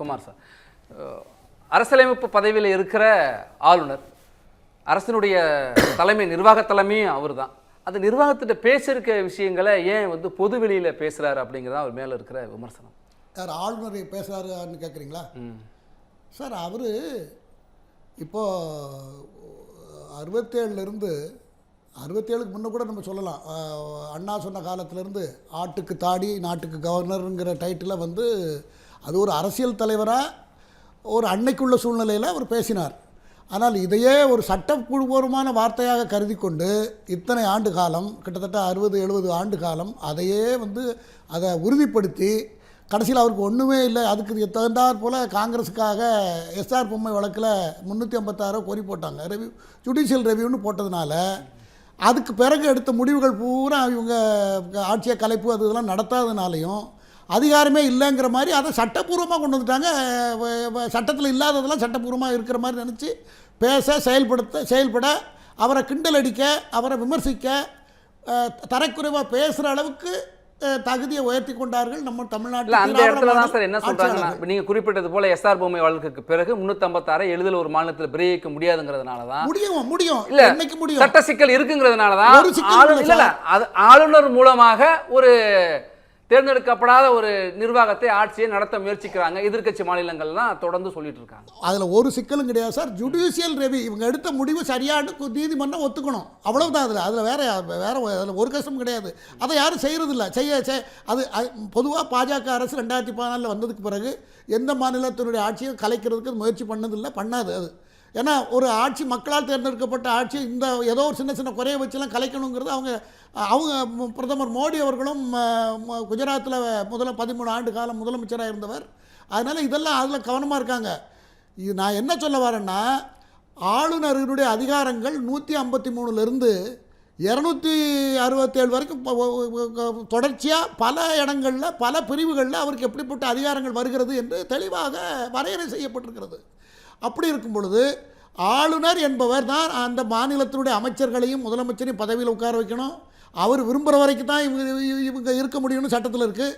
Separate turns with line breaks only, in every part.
Kumar sir. அரசியலமைப்பு பதவியில் இருக்கிற ஆளுநர் அரசினுடைய தலைமை நிர்வாக தலைமையும் அவர் தான் அந்த நிர்வாகத்திட்ட பேசியிருக்க விஷயங்களை ஏன் வந்து பொது வெளியில் பேசுகிறாரு அப்படிங்கிறது அவர் மேலே இருக்கிற விமர்சனம்.
யார் ஆளுநர் பேசுகிறாருன்னு கேட்குறீங்களா சார் அவர் இப்போது அறுபத்தேழுலேருந்து அறுபத்தேழுக்கு முன்ன கூட நம்ம சொல்லலாம். அண்ணா சொன்ன காலத்திலேருந்து ஆட்டுக்கு தாடி நாட்டுக்கு கவர்னருங்கிற டைட்டில் வந்து அது ஒரு அரசியல் தலைவராக ஒரு அன்னைக்குள்ள சூழ்நிலையில் அவர் பேசினார். ஆனால் இதையே ஒரு சட்டப்பூர்வமான வார்த்தையாக கருதி கொண்டு இத்தனை ஆண்டு காலம் கிட்டத்தட்ட அறுபது எழுபது ஆண்டு காலம் அதையே வந்து அதை உறுதிப்படுத்தி கடைசியில் அவருக்கு ஒன்றுமே இல்லை. அதுக்கு தகுந்தாற் போல் காங்கிரஸுக்காக எஸ்ஆர் பொம்மை வழக்கில் முந்நூற்றி ஐம்பத்தாறு கோரி போட்டாங்க. ரெவியூ ஜுடிஷியல் ரெவியூன்னு போட்டதுனால அதுக்கு பிறகு எடுத்த முடிவுகள் பூரா இவங்க ஆட்சியை கலைப்பு அது இதெல்லாம் நடத்தாதனாலையும் அதிகாரமே இல்லைங்கிற மாதிரி அதை சட்டப்பூர்வமாக கொண்டு வந்துட்டாங்க. சட்டத்தில் இல்லாததெல்லாம் சட்டப்பூர்வமாக இருக்கிற மாதிரி நினச்சி பேச செயல்படுத்த செயல்பட அவரை கிண்டல் அடிக்க அவரை விமர்சிக்க தரக்குறைவாக பேசுகிற அளவுக்கு தகுதியை உயர்த்தி கொண்டார்கள் நம்ம தமிழ்நாட்டில்
அந்த இடத்துல தான் சார் என்ன சொல்றாங்கன்னா
ஆட்சியாளர்கள்.
இப்ப நீங்க குறிப்பிட்டது போல எஸ்ஆர் பொம்மை வழக்குக்கு பிறகு முன்னூத்தி எளிதில் ஒரு மாநிலத்தில் பிரயோகிக்க முடியாதுங்கிறதுனால தான்.
முடியும் முடியும்.
இல்ல
என்னைக்கு முடியும்?
சட்ட சிக்கல் இருக்குங்கிறதுனால தான் ஆளுநர் மூலமாக ஒரு தேர்ந்தெடுக்கப்படாத ஒரு நிர்வாகத்தை ஆட்சியை நடத்த முயற்சிக்கிறாங்க. எதிர்க்கட்சி மாநிலங்கள்லாம் தொடர்ந்து சொல்லிட்டு இருக்காங்க.
அதில் ஒரு சிக்கலும் கிடையாது சார். ஜுடிஷியல் ரெவி இவங்க எடுத்த முடிவு சரியான நீதிமன்றம் ஒத்துக்கணும். அவ்வளவுதான் அதில். அதில் வேற வேற அதில் ஒரு கஷ்டம் கிடையாது. அதை யாரும் செய்கிறதில்ல செய்ய அது பொதுவாக பாஜக அரசு ரெண்டாயிரத்தி பதினாலில் வந்ததுக்கு பிறகு எந்த மாநிலத்தினுடைய ஆட்சியை கலைக்கிறதுக்கு முயற்சி பண்ணதில்லை. பண்ணாது அது. ஏன்னா ஒரு ஆட்சி மக்களால் தேர்ந்தெடுக்கப்பட்ட ஆட்சி இந்த ஏதோ ஒரு சின்ன சின்ன குறைய வச்செல்லாம் கலைக்கணுங்கிறது அவங்க அவங்க பிரதமர் மோடி அவர்களும் குஜராத்தில் முதல்ல பதிமூணு ஆண்டு காலம் முதலமைச்சராக இருந்தவர். அதனால் இதெல்லாம் அதில் கவனமாக இருக்காங்க. இது நான் என்ன சொல்ல வரேன்னா ஆளுநர்களுடைய அதிகாரங்கள் நூற்றி ஐம்பத்தி மூணுலேருந்து இரநூத்தி அறுபத்தேழு வரைக்கும் தொடர்ச்சியாக பல இடங்களில் பல பிரிவுகளில் அவருக்கு எப்படிப்பட்ட அதிகாரங்கள் வருகிறது என்று தெளிவாக வரையறை செய்யப்பட்டிருக்கிறது. அப்படி இருக்கும் பொழுது ஆளுநர் என்பவர் தான் அந்த மாநிலத்தினுடைய அமைச்சர்களையும் முதலமைச்சரையும் பதவியில் உட்கார வைக்கணும். அவர் விரும்புகிற வரைக்கும் தான் இவங்க இவங்க இருக்க முடியும்னு சட்டத்தில் இருக்குது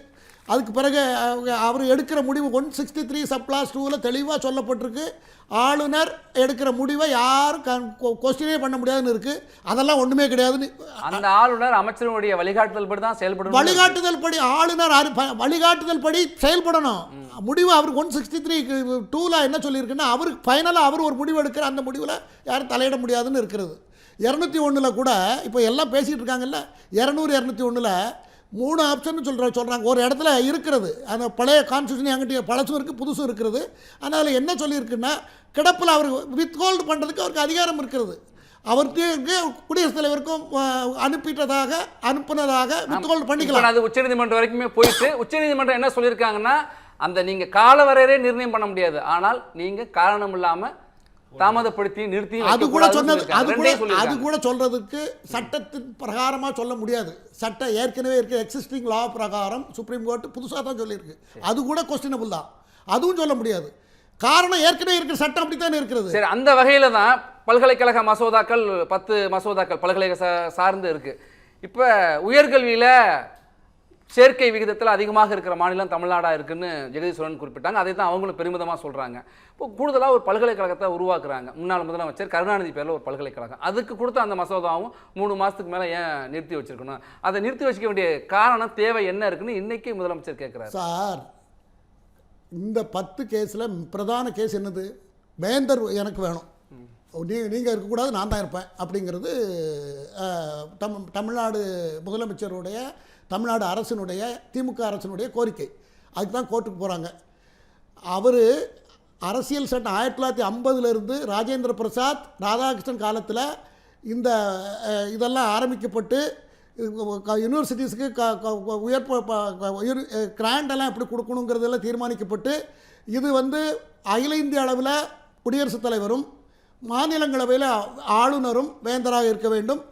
அதுக்கு பிறகு அவங்க அவர் எடுக்கிற முடிவு ஒன் சிக்ஸ்டி த்ரீ சப்ளாஸ் டூவில் தெளிவாக சொல்லப்பட்டிருக்கு. ஆளுநர் எடுக்கிற முடிவை யாரும் கொஸ்டினே பண்ண முடியாதுன்னு இருக்குது அதெல்லாம் ஒன்றுமே கிடையாதுன்னு
அந்த ஆளுநர் அமைச்சருடைய வழிகாட்டுதல் படி தான் செயல்படணும்.
வழிகாட்டுதல் படி ஆளுநர் வழிகாட்டுதல் படி செயல்படணும். முடிவு அவர் ஒன் சிக்ஸ்டி த்ரீ டூவில் என்ன சொல்லியிருக்குன்னா அவருக்கு ஃபைனலாக அவர் ஒரு முடிவு எடுக்கிற அந்த முடிவில் யாரும் தலையிட முடியாதுன்னு இருக்கிறது. இரநூத்தி ஒன்றில் கூட இப்போ எல்லாம் பேசிகிட்டு இருக்காங்கல்ல இரநூறு இரநூத்தி ஒன்றில் மூணு ஆப்ஷன் சொல்கிற சொல்கிறாங்க ஒரு இடத்துல இருக்கிறது. அந்த பழைய கான்ஸ்டியூஷன் என்கிட்ட பழசும் இருக்குது புதுசும் இருக்கிறது அதனால் என்ன சொல்லியிருக்குன்னா கிடப்பில் அவர் வித்ஹோல்டு பண்ணுறதுக்கு அவருக்கு அதிகாரம் இருக்கிறது. அவருக்கு குடியரசுத் தலைவருக்கும் அனுப்பிட்டதாக அனுப்புனதாக வித்ஹோல்டு பண்ணிக்கலாம்.
அது உச்சநீதிமன்றம் வரைக்குமே போயிட்டு உச்சநீதிமன்றம் என்ன சொல்லியிருக்காங்கன்னா அந்த நீங்க கால நிர்ணயம் பண்ண முடியாது. ஆனால் நீங்க காரணம் இல்லாம தாமதப்படுத்தி நிறுத்தி
அது கூட சொன்னது அது கூட அது கூட சொல்றதுக்கு சட்டத்தின் பிரகாரமா சொல்ல முடியாது. சட்டம் ஏற்கனவே இருக்க. எக்ஸிஸ்டிங் லா பிரகாரம் சுப்ரீம் கோர்ட் புதுசாக தான் சொல்லியிருக்கு. அது கூட கொஸ்டினபிள் தான். அதுவும் சொல்ல முடியாது. காரணம் ஏற்கனவே இருக்கிற சட்டம் அப்படித்தானே இருக்கிறது?
சரி அந்த வகையில தான் பல்கலைக்கழக மசோதாக்கள் பத்து மசோதாக்கள் பல்கலைக்கழக சார்ந்து இருக்கு. இப்ப உயர்கல்வியில சேர்க்கை விகிதத்தில் அதிகமாக இருக்கிற மாநிலம் தமிழ்நாடாக இருக்குன்னு ஜெகதீஸ்வரன் குறிப்பிட்டாங்க. அதை தான் அவங்களும் பெருமிதமாக சொல்கிறாங்க இப்போ கூடுதலாக ஒரு பல்கலைக்கழகத்தை உருவாக்குறாங்க. முன்னாள் முதலமைச்சர் கருணாநிதி பேரில் ஒரு பல்கலைக்கழகம். அதுக்கு கொடுத்த அந்த மசோதாவும் மூணு மாதத்துக்கு மேலே ஏன் நிறுத்தி வச்சிருக்கணும்? அதை நிறுத்தி வச்சுக்க வேண்டிய காரணம் தேவை என்ன இருக்குன்னு இன்றைக்கி முதலமைச்சர் கேட்குறாரு
சார் இந்த பத்து கேஸில் பிரதான கேஸ் என்னது? வேந்தர் எனக்கு வேணும். நீ நீங்கள் இருக்கக்கூடாது நான் தான் இருப்பேன் அப்படிங்கிறது தம் தமிழ்நாடு முதலமைச்சருடைய தமிழ்நாடு அரசினுடைய திமுக அரசினுடைய கோரிக்கை. அதுக்கு தான் கோர்ட்டுக்கு போகிறாங்க அவர் அரசியல் சட்டம் ஆயிரத்தி தொள்ளாயிரத்தி ஐம்பதுலேருந்து ராஜேந்திர பிரசாத் ராதாகிருஷ்ணன் காலத்தில் இந்த இதெல்லாம் ஆரம்பிக்கப்பட்டு யூனிவர்சிட்டிஸுக்கு க உயர் உயர் கிராண்டெல்லாம் எப்படி கொடுக்கணுங்கிறதெல்லாம் தீர்மானிக்கப்பட்டு இது வந்து அகில இந்திய அளவில் குடியரசுத் தலைவரும் மாநிலங்களவையில் ஆளுநரும் வேந்தராக இருக்க வேண்டும்.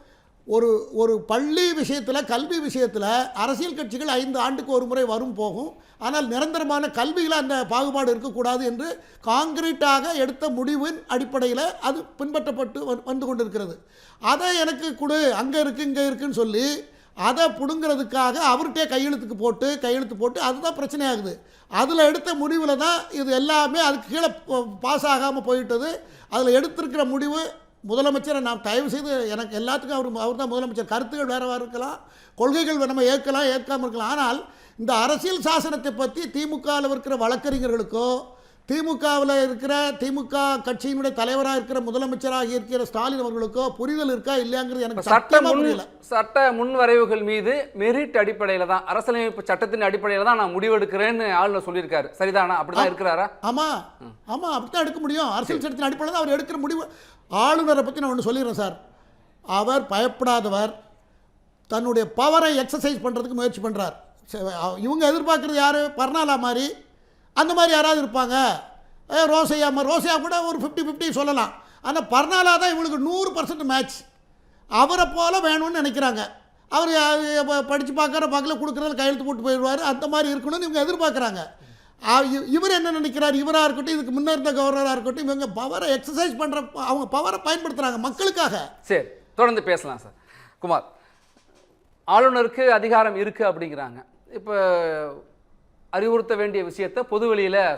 ஒரு ஒரு பள்ளி விஷயத்தில் கல்வி விஷயத்தில் அரசியல் கட்சிகள் ஐந்து ஆண்டுக்கு ஒரு முறை வரும் போகும். ஆனால் நிரந்தரமான கல்வியில் அந்த பாகுபாடு இருக்கக்கூடாது என்று காங்கிரீட்டாக எடுத்த முடிவின் அடிப்படையில் அது பின்பற்றப்பட்டு வந்து- கொண்டிருக்கிறது. அதை எனக்கு கொடு அங்கே இருக்குது இங்கே இருக்குன்னு சொல்லி அதை பிடுங்கிறதுக்காக அவர்கிட்டே கையெழுத்துக்கு போட்டு கையெழுத்து போட்டு அதுதான் பிரச்சனை ஆகுது அதில் எடுத்த முடிவில் தான் இது எல்லாமே அதுக்கு கீழே பாஸ் ஆகாமல் போயிட்டது. அதில் எடுத்திருக்கிற முடிவு முதலமைச்சரை நான் தயவு செய்து எனக்கு எல்லாத்துக்கும் அவர் அவர் தான் முதலமைச்சர். கருத்துக்கள் வேறு இருக்கலாம் கொள்கைகள் நம்ம ஏற்கலாம் ஏற்காமல் இருக்கலாம். ஆனால் இந்த அரசியல் சாசனத்தை பற்றி திமுகவில் இருக்கிற வழக்கறிஞர்களுக்கோ திமுகவில் இருக்கிற திமுக கட்சியினுடைய தலைவராக இருக்கிற முதலமைச்சராக இருக்கிற ஸ்டாலின் அவர்களுக்கோ புரிதல் இருக்கா இல்லையாங்கிறது எனக்கு
சட்ட முன் சட்ட முன்வரைவுகள் மீது மெரிட் அடிப்படையில தான் அரசியலமைப்பு சட்டத்தின் அடிப்படையில தான் நான் முடிவெடுக்கிறேன்னு ஆளுநர் சொல்லியிருக்காரு. சரிதானா அப்படிதான் இருக்கிறாரா?
ஆமாம் ஆமாம் அப்படி தான் எடுக்க முடியும். அரசியல் சட்டத்தின் அடிப்படையில் தான் அவர் எடுக்கிற முடிவு. ஆளுநரை பற்றி நான் ஒன்று சொல்லிடுறேன் சார். அவர் பயப்படாதவர். தன்னுடைய பவரை எக்ஸசைஸ் பண்ணுறதுக்கு முயற்சி பண்ணுறார் இவங்க எதிர்பார்க்குறது யார்? பர்னாலா மாதிரி அந்த மாதிரி யாராவது இருப்பாங்க? ஏ, ரோசையா ரோசையா கூட ஒரு ஃபிஃப்டி ஃபிஃப்டி சொல்லலாம். ஆனால் பர்னாலா தான் இவங்களுக்கு நூறு பர்சன்ட் மேட்ச் அவரை போல் வேணும்னு நினைக்கிறாங்க. அவர் படித்து பார்க்குற பார்க்கல கொடுக்குறதுல கையெழுத்து போட்டு போயிடுவார். அந்த மாதிரி இருக்கணும்னு இவங்க எதிர்பார்க்குறாங்க. இவர் என்ன நினைக்கிறார்? இவராக இருக்கட்டும் இதுக்கு முன்னே இருந்த கவர்னராக இருக்கட்டும் இவங்க பவரை எக்ஸசைஸ் பண்ணுற அவங்க பவரை பயன்படுத்துகிறாங்க மக்களுக்காக.
சரி தொடர்ந்து பேசலாம் சார். குமார் ஆளுநருக்கு அதிகாரம் இருக்குது அப்படிங்கிறாங்க. இப்போ அறிவுறுத்த வேண்டிய விஷயத்தை பொது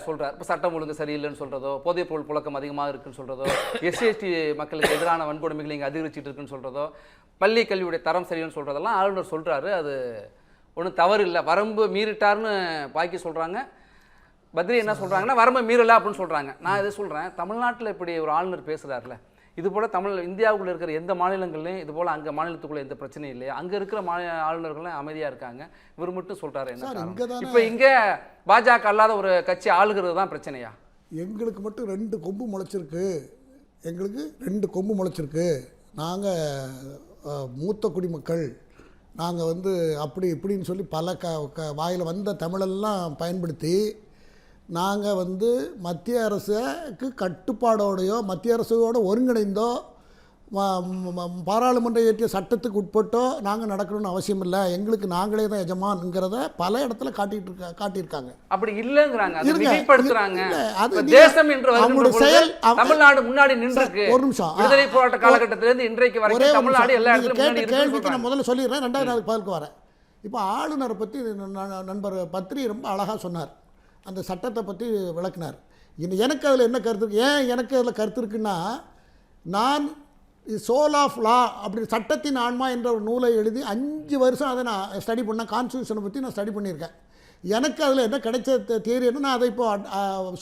சொல்கிறார் இப்போ சட்டம் ஒழுங்கு சரியில்லைன்னு சொல்கிறதோ போதைப் பொருள் புழக்கம் அதிகமாக இருக்குன்னு சொல்கிறதோ எஸ்சிஎஸ்டி மக்களுக்கு எதிரான வன்கொடுமைகள் இங்கே அதிகரிச்சிட்டு இருக்குன்னு சொல்கிறதோ பள்ளி கல்வியுடைய தரம் சரியில்லைன்னு சொல்கிறதெல்லாம் ஆளுநர் சொல்கிறாரு அது ஒன்றும் தவறு இல்லை வரம்பு மீறிட்டார்னு பாக்கி சொல்கிறாங்க பத்ரி என்ன சொல்கிறாங்கன்னா வரம்பு மீறலை அப்படின்னு சொல்கிறாங்க நான் இதை சொல்கிறேன் தமிழ்நாட்டில் இப்படி ஒரு ஆளுநர் பேசுகிறாருல இது போல தமிழ் இந்தியாவுக்குள்ள இருக்கிற எந்த மாநிலங்கள்லையும் இது போல அங்க மாநிலத்துக்குள்ள எந்த பிரச்சனையும் இல்லையா? அங்க இருக்கிற மாநில ஆளுநர்களும் அமைதியா இருக்காங்க. இவர் மட்டும் சொல்றாரு என்ன இப்ப இங்க பாஜக அல்லாத ஒரு கட்சி ஆளுகிறது தான் பிரச்சனையா?
எங்களுக்கு மட்டும் ரெண்டு கொம்பு முளைச்சிருக்கு. எங்களுக்கு ரெண்டு கொம்பு முளைச்சிருக்கு. நாங்கள் மூத்த குடிமக்கள். நாங்கள் வந்து அப்படி இப்படின்னு சொல்லி பல க க வாயில் வந்த தமிழெல்லாம் பயன்படுத்தி நாங்கள் வந்து மத்திய அரசுக்கு கட்டுப்பாடோடையோ மத்திய அரசோட ஒருங்கிணைந்தோ ம- ம- ம- பாராளுமன்ற இயற்றிய சட்டத்துக்கு உட்பட்டோ நாங்கள் நடக்கணும்னு அவசியம் இல்லை. எங்களுக்கு நாங்களே தான் எஜமான்ங்கிறத பல இடத்துல காட்டிட்டு இருக்க காட்டியிருக்காங்க.
அப்படி இல்லைங்கிறாங்க.
அவங்களுடைய செயல்,
தமிழ்நாடு முன்னாடி நின்றுருக்கு
ஒரு நிமிஷம்.
விடுதலை போராட்ட காலகட்டத்திலிருந்து இன்றைக்கு
ஒரே
வரைக்கும் தமிழ்நாடு. எல்லா இடத்துலயும்
கேள்விக்கு நான். முதல்ல சொல்லிடுறேன். ரெண்டாவது நாளுக்கு பதிலுக்கு வரேன். இப்போ ஆளுநரை பற்றி நண்பர் பத்ரி ரொம்ப அழகாக சொன்னார். அந்த சட்டத்தை பற்றி விளக்குனார். இன்னும் எனக்கு அதில் என்ன கருத்து இருக்கு? ஏன் எனக்கு அதில் கருத்து இருக்குன்னா நான் சோல் ஆஃப் லா அப்படி சட்டத்தின் ஆன்மா என்ற ஒரு நூலை எழுதி அஞ்சு வருஷம் அதை நான் ஸ்டடி பண்ணேன். கான்ஸ்டியூஷனை பற்றி நான் ஸ்டடி பண்ணியிருக்கேன். எனக்கு அதில் என்ன கிடைச்ச தியரி என்ன நான் அதை இப்போ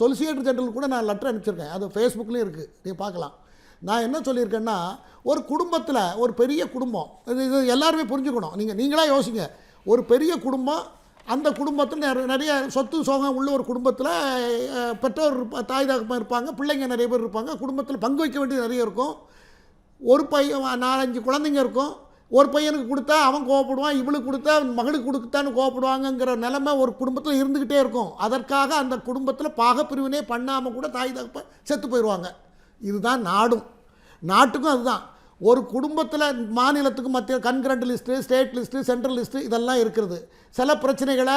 சொலிசியேட்டர் ஜெனரல் கூட நான் லெட்டர் அனுப்பிச்சிருக்கேன். அது ஃபேஸ்புக்லேயும் இருக்குது நீ பார்க்கலாம். நான் என்ன சொல்லியிருக்கேன்னா ஒரு குடும்பத்தில் ஒரு பெரிய குடும்பம் இது இது எல்லாருமே புரிஞ்சுக்கணும். நீங்கள் நீங்களாக யோசிங்க. ஒரு பெரிய குடும்பம் அந்த குடும்பத்தில் நிறைய நிறைய சொத்து சோகம் உள்ள ஒரு குடும்பத்தில் பெற்றோர் தாய் தகப்பம் இருப்பாங்க பிள்ளைங்க நிறைய பேர் இருப்பாங்க குடும்பத்தில் பங்கு வைக்க வேண்டியது நிறைய இருக்கும். ஒரு பையன் நாலஞ்சு குழந்தைங்க இருக்கும். ஒரு பையனுக்கு கொடுத்தா அவன் கோவப்படுவான் இவளுக்கு கொடுத்தா மகளுக்கு கொடுத்தான்னு கோவப்படுவாங்கங்கிற நிலமை ஒரு குடும்பத்தில் இருந்துக்கிட்டே இருக்கும். அதற்காக அந்த குடும்பத்தில் பாகப்பிரிவினே பண்ணாமல் கூட தாய் தகப்ப செத்து போயிடுவாங்க இதுதான் நாடும். நாட்டுக்கும் அதுதான். ஒரு குடும்பத்தில் மாநிலத்துக்கு மத்திய concurrent list state list central list இதெல்லாம் இருக்கிறது சில பிரச்சனைகளை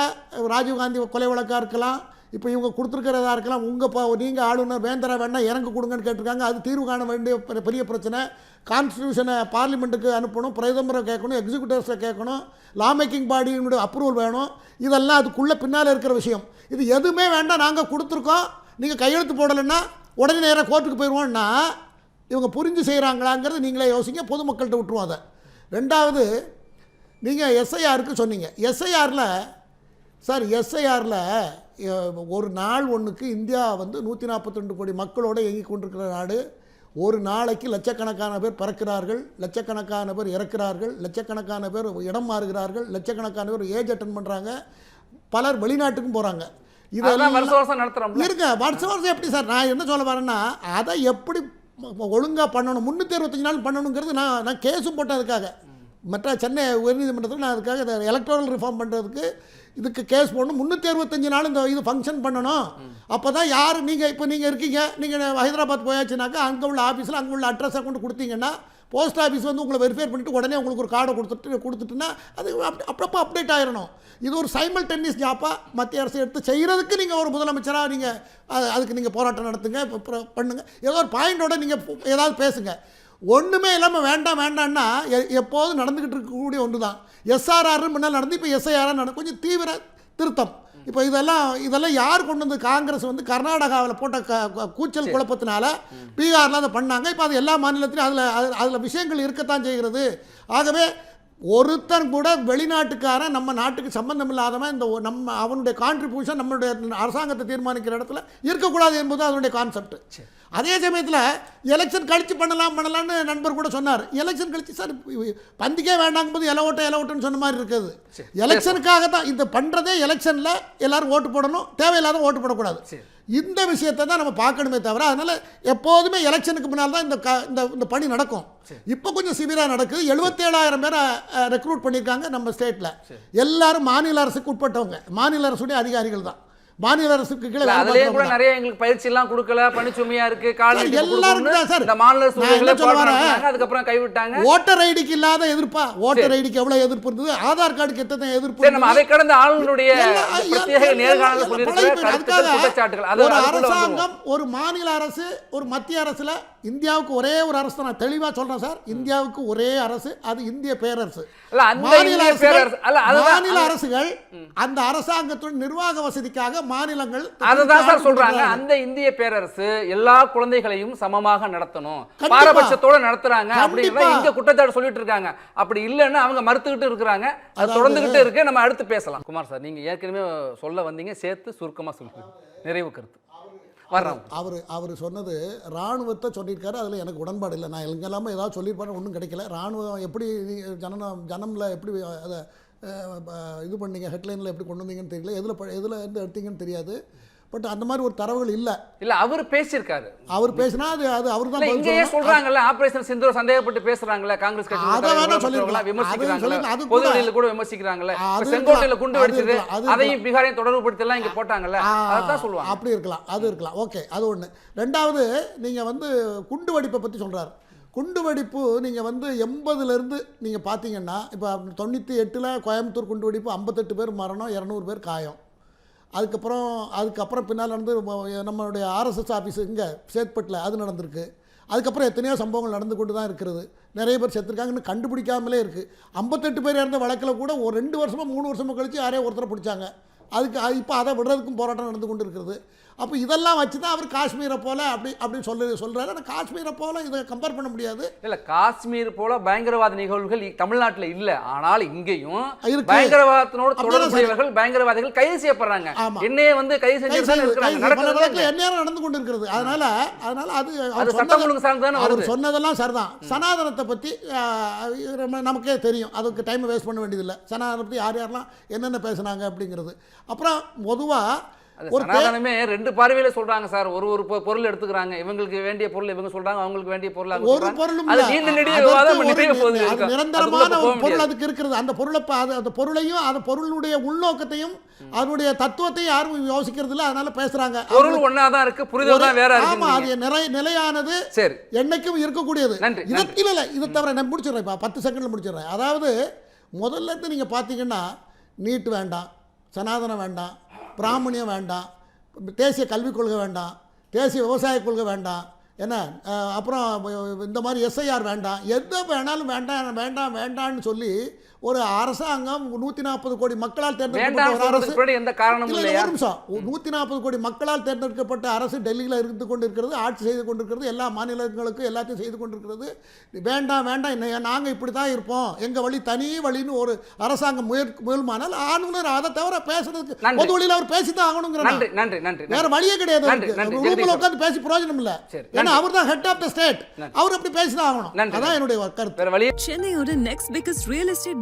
ராஜீவ்காந்தி கொலை வழக்காக இருக்கலாம் இப்போ இவங்க கொடுத்துருக்கிறதா இருக்கலாம் உங்கள் இப்போ நீங்கள் ஆளுநர் வேந்தரா வேணால் இறங்க கொடுங்கன்னு கேட்டிருக்காங்க. அது தீர்வு காண வேண்டிய பெரிய பிரச்சனை. கான்ஸ்டியூஷனை பார்லிமெண்ட்டுக்கு அனுப்பணும் பிரதமரை கேட்கணும் எக்ஸிக்யூட்டிவ்ஸை கேட்கணும் லா மேக்கிங் பாடியினுடைய அப்ரூவல் வேணும். இதெல்லாம் அதுக்குள்ளே பின்னால் இருக்கிற விஷயம். இது எதுவுமே வேண்டாம் நாங்கள் கொடுத்துருக்கோம். நீங்கள் கையெழுத்து போடலைன்னா உடனே நேராக கோர்ட்டுக்கு போயிடுவோம்னா இவங்க புரிஞ்சு செய்கிறாங்களாங்கிறது நீங்களே யோசிங்க பொதுமக்கள்கிட்ட விட்டுருவோம் அதை ரெண்டாவது நீங்கள் எஸ்ஐஆருக்கு சொன்னீங்க. எஸ்ஐஆரில் சார் எஸ்ஐஆரில் ஒரு நாள் ஒன்றுக்கு இந்தியா வந்து நூற்றி நாற்பத்தி கோடி மக்களோடு இயங்கி கொண்டிருக்கிற நாடு. ஒரு நாளைக்கு லட்சக்கணக்கான பேர் பிறக்கிறார்கள் லட்சக்கணக்கான பேர் இறக்கிறார்கள் லட்சக்கணக்கான பேர் இடம் மாறுகிறார்கள் லட்சக்கணக்கான பேர் ஏஜ் அட்டன் பண்ணுறாங்க பலர் வெளிநாட்டுக்கும் போகிறாங்க இதெல்லாம்
வருஷம் வருஷம் நடத்துறோம்ல.
இருங்க வருஷம் வருஷம் எப்படி சார்? நான் என்ன சொல்ல வரேன்னா அதை எப்படி ஒழுங்காக பண்ணணும். முந்நூற்றி அறுபத்தஞ்சு நாள் பண்ணணுங்கிறது நான் நான் கேஸும் போட்டேன் அதுக்காக. மற்ற சென்னை உயர்நீதிமன்றத்தில் நான் அதுக்காக இந்த எலக்ட்ரல் ரிஃபார்ம் பண்ணுறதுக்கு இதுக்கு கேஸ் போடணும். முந்நூற்றி அறுபத்தஞ்சு நாள் இந்த இது ஃபங்க்ஷன் பண்ணணும். அப்போ தான் யார் நீங்கள் இப்போ நீங்கள் இருக்கீங்க. நீங்கள் ஹைதராபாத் போயாச்சுனாக்கா அங்கே உள்ள ஆஃபீஸில் அங்கே உள்ள அட்ரஸை கொண்டு கொடுத்தீங்கன்னா போஸ்ட் ஆஃபீஸ் வந்து உங்களை வெரிஃபை பண்ணிட்டு உடனே உங்களுக்கு ஒரு கார்டை கொடுத்துட்டு கொடுத்துட்டுனா அது அப் அப்பப்போ அப்டேட் ஆகிடணும் இது ஒரு சைமல் டென்னிஸ் ஜாப்பாக மத்திய அரசு எடுத்து செய்கிறதுக்கு நீங்கள் ஒரு முதலமைச்சராக நீங்கள் அதுக்கு நீங்கள் போராட்டம் நடத்துங்க பண்ணுங்கள் ஏதோ ஒரு பாயிண்டோட நீங்கள் ஏதாவது பேசுங்க. ஒன்றுமே இல்லாமல் வேண்டாம் வேண்டாம்னா எ- எப்போதும் நடந்துக்கிட்டு இருக்கக்கூடிய ஒன்று தான் எஸ்ஆர்ஆர்னு முன்னால் நடந்து இப்போ எஸ்ஐஆர்ஆர் நடக்கும் கொஞ்சம் தீவிர திருத்தம். இப்போ இதெல்லாம் இதெல்லாம் யார் கொண்டு வந்து காங்கிரஸ் வந்து கர்நாடகாவில் போட்ட க கூச்சல் குழப்பத்தினால பீகாரில் அதை பண்ணாங்க. இப்போ அது எல்லா மாநிலத்திலும் அதில் அதில் விஷயங்கள் இருக்கத்தான் செய்கிறது. ஆகவே ஒருத்தன் கூட வெளிநாட்டுக்காரன் நம்ம நாட்டுக்கு சம்பந்தம் இல்லாதவன் இந்த நம்ம அவனுடைய கான்ட்ரிபியூஷன் நம்மளுடைய அரசாங்கத்தை தீர்மானிக்கிற இடத்துல இருக்கக்கூடாது என்பது அதனுடைய கான்செப்ட் அதே சமயத்தில் எலெக்ஷன் கழிச்சு பண்ணலாம் பண்ணலாம்னு நண்பர் கூட சொன்னார். எலெக்ஷன் கழிச்சு சார் பந்திக்கே வேண்டாங்கும் போது இலை ஓட்ட இலை ஓட்டுன்னு சொன்ன மாதிரி இருக்குது. எலெக்ஷனுக்காக தான் இந்த பண்ணுறதே எலெக்ஷனில் எல்லாரும் ஓட்டு போடணும் தேவையில்லாத ஓட்டு போடக்கூடாது. இந்த விஷயத்தை தான் நம்ம பார்க்கணுமே தவிர அதனால் எப்போதுமே எலெக்ஷனுக்கு முன்னால் தான் இந்த க இந்த இந்த பணி நடக்கும். இப்போ கொஞ்சம் சிவிராக நடக்குது எழுபத்தேழாயிரம் பேரை ரெக்ரூட் பண்ணியிருக்காங்க நம்ம ஸ்டேட்டில் எல்லாரும் மாநில அரசுக்கு உட்பட்டவங்க. மாநில அரசுடைய அதிகாரிகள் தான். மாநில அரசுக்கு கீழே
அதுலயே கூட. நிறைய எங்களுக்கு பயிற்சி எல்லாம் கொடுக்கல பணிச்சுமையா இருக்கு கால்
சார்,
நீட்டிப்பு
எல்லாருக்கும்
கொடுக்கணும்னு
தான் சார்.
இந்த மாநில
நான் என்ன
சூழ்நிலை
சொல்ல வரேன்?
போராடினாங்க அதுக்கப்புறம் கைவிட்டாங்க.
ஓட்டர் ஐடிக்கு இல்லாத எதிர்ப்பா? ஓட்டர் ஐடிக்கு எவ்வளவு எதிர்ப்பு இருந்தது? ஆதார் கார்டுக்கு எத்தனை எதிர்ப்பு
நம்ம? அதை கடந்த ஆளுநருடைய பிரத்யேக நேர்காணல்
ஒரு. அரசாங்கம் ஒரு மாநில அரசு ஒரு மத்திய அரசுல இந்தியாவுக்கு ஒரே ஒரு அரசு நான் தெளிவா சொல்றேன் சார். இந்தியாவுக்கு ஒரே அரசு அது இந்திய பேரரசு. மாநில அரசுகள் மாநில அரசுகள் அந்த அரசாங்கத்தின் நிர்வாக வசதிக்காக மாநிலங்கள்
அதுதான் சார் சொல்றாங்க. அந்த இந்திய பேரரசு எல்லா குழந்தைகளையும் சமமாக நடத்தணும். பாரபட்சத்தோட நடத்துறாங்க
கண்டிப்பா.
இங்க குற்றச்சாட்டு சொல்லிட்டு இருக்காங்க. அப்படி இல்லைன்னு அவங்க மறுத்துக்கிட்டு இருக்கிறாங்க. அது தொடர்ந்துகிட்டு இருக்கு. நம்ம அடுத்து பேசலாம். குமார் சார் நீங்க ஏற்கனவே சொல்ல வந்தீங்க. சேர்த்து சுருக்கமா சொல்லுங்க. நிறைவு கருத்து. வர்றோம்.
அவர் அவர் சொன்னது ராணுவத்தை சொல்லியிருக்காரு. அதில் எனக்கு உடன்பாடு இல்லை. நான் எங்கெல்லாம ஏதாவது சொல்லியிருப்பாரு ஒன்றும் கிடைக்கல. ராணுவம் எப்படி ஜனனம் ஜனமில் எப்படி அதை இது பண்ணீங்க ஹெட்லைனில் எப்படி கொண்டு வந்தீங்கன்னு தெரியல. எதில் ப எதில் இருந்து எடுத்தீங்கன்னு தெரியாது. பட் அந்த மாதிரி ஒரு தரவுகள் இல்லை.
இல்ல அவர் பேசியிருக்காரு.
அவர் பேசினா அது அது அவர் தான்
இங்கேயே சொல்றாங்கல்ல ஆபரேஷன் சிந்தூர் சந்தேகப்பட்டு பேசுறாங்களே காங்கிரஸ் கட்சி
அதை வேணா சொல்லிருக்கலாம்.
விமர்சிக்கிறாங்கல்ல.
அது
பொது
கூட-
வெளியில கூட விமர்சிக்கிறாங்கல்ல. செங்கோட்டையில குண்டு வெடிச்சது அதையும் பீகாரையும் தொடர்பு படுத்தி எல்லாம் இங்க போட்டாங்கல்ல. அதான் சொல்லுவாங்க.
அப்படி இருக்கலாம். அது இருக்கலாம். ஓகே அது ஒன்று ரெண்டாவது நீங்கள் வந்து குண்டு வெடிப்பை பற்றி சொல்கிறார் குண்டு வெடிப்பு நீங்கள் வந்து எண்பதுலேருந்து நீங்கள் பார்த்தீங்கன்னா இப்போ தொண்ணூற்றி எட்டில் கோயம்புத்தூர் குண்டு வெடிப்பு ஐம்பத்தெட்டு பேர் மரணம் இரநூறு பேர் காயம். அதுக்கப்புறம் அதுக்கப்புறம் பின்னால் நடந்து நம்மளுடைய ஆர்எஸ்எஸ் ஆஃபீஸ் இங்கே சேத்பட்டில் அது நடந்திருக்கு. அதுக்கப்புறம் எத்தனையோ சம்பவங்கள் நடந்து கொண்டு தான் இருக்கிறது. நிறைய பேர் செத்துருக்காங்கன்னு கண்டுபிடிக்காமலே இருக்குது ஐம்பத்தெட்டு பேர் இறந்த வழக்கில் கூட ஒரு ரெண்டு வருஷமாக மூணு வருஷமாக கழித்து யாரையோ ஒருத்தரை பிடிச்சாங்க. அதுக்கு இப்போ அதை விடுறதுக்கும் போராட்டம் நடந்து கொண்டு இருக்கிறது அப்போ இதெல்லாம் வச்சு தான் அவர் காஷ்மீரை போல அப்படி அப்படின்னு சொல்லி சொல்கிறாரு ஆனால் காஷ்மீரை போல இதை கம்பேர் பண்ண முடியாது.
இல்ல காஷ்மீர் போல பயங்கரவாத நிகழ்வுகள் தமிழ்நாட்டுல இல்ல. ஆனால் இங்கேயும்
அப்படிதான்
தொடர்புடையவர்கள் பயங்கரவாதிகள் கைது செய்யப்படுறாங்க. என்னைய வந்து கைது செஞ்சு
எந்நேரம் நடந்து கொண்டு இருக்கிறது அதனால அதனால அது அவர்
சட்டம் ஒழுங்கு சார்ந்து
அவர் சொன்னதெல்லாம் சரிதான். சனாதனத்தை பற்றி நமக்கே தெரியும். அதுக்கு டைம் வேஸ்ட் பண்ண வேண்டியதில்லை. சனாதனத்தை யார் யாரெல்லாம் என்னென்ன பேசுனாங்க அப்படிங்கிறது. அப்புறம் பொதுவாக ஒரு
சனாதனமே ரெண்டு பார்வையில சொல்றாங்க சார். ஒரு ஒரு பொருள் எடுத்துக்கிறாங்க. இவங்களுக்கு வேண்டிய பொருள் இவங்க சொல்றாங்க அவங்களுக்கு வேண்டிய பொருள்
ஒரு. பொருளும் நிரந்தரமான ஒரு பொருள். அதுக்கு இருக்கிறது அந்த பொருளை அது அந்த பொருளையும் அந்த பொருளுடைய உள்நோக்கத்தையும் அதனுடைய தத்துவத்தையும் யாரும் யோசிக்கிறது இல்லை. அதனால பேசுறாங்க.
பொருள் ஒன்னாதான் இருக்கு. புரிதல் தான் வேற
ஆமா அது நிறை நிலையானது
சரி.
என்னைக்கும் இருக்கக்கூடியது.
நன்றி.
இல்லை இல்லை இதை தவிர நான் முடிச்சிடுறேன். இப்போ பத்து செகண்டில் முடிச்சிடுறேன். அதாவது முதல்ல இருந்து நீங்கள் பார்த்தீங்கன்னா நீட் வேண்டாம். சனாதனம் வேண்டாம் பிராமணியம் வேண்டாம் தேசிய கல்விக் கொள்கை வேண்டாம் தேசிய விவசாய கொள்கை வேண்டாம் என்ன அப்புறம் இந்த மாதிரி எஸ்ஐஆர் வேண்டாம் எது வேணாலும் வேண்டாம் வேண்டாம் வேண்டாம்னு சொல்லி ஒரு அரசாங்கம் நூற்றி நாற்பது கோடி மக்களால் தேர்ந்தெடுக்கப்பட்ட ஒரு
எந்த
இல்ல, நிமிஷம். நூற்றி நாற்பது கோடி மக்களால் தேர்ந்தெடுக்கப்பட்ட அரசு டெல்லியில் இருந்து கொண்டு இருக்கிறது ஆட்சி செய்து கொண்டிருக்கிறது எல்லா மாநிலங்களுக்கும் எல்லாத்தையும் செய்து கொண்டிருக்கிறது. வேண்டாம் வேண்டாம். நாங்கள் இப்படி தான் இருப்போம். எங்கள் வழி தனி வழின்னு ஒரு அரசாங்கம் முயற் முயல்மானால் ஆளுநர் அதை தவிர பேசுறதுக்கு. பொது வழியில் அவர் பேசி தான் ஆகணுங்கிற
நன்றி நன்றி நன்றி.
வேற வழியே கிடையாது ரூம்ல உட்காந்து பேசி பிரயோஜனம் இல்லை. ஏன்னா. அவர் தான் ஹெட் ஆஃப் த ஸ்டேட் அவர் அப்படி பேசி தான் ஆகணும் அதான் என்னுடைய கருத்து.
சென்னையோட next biggest real estate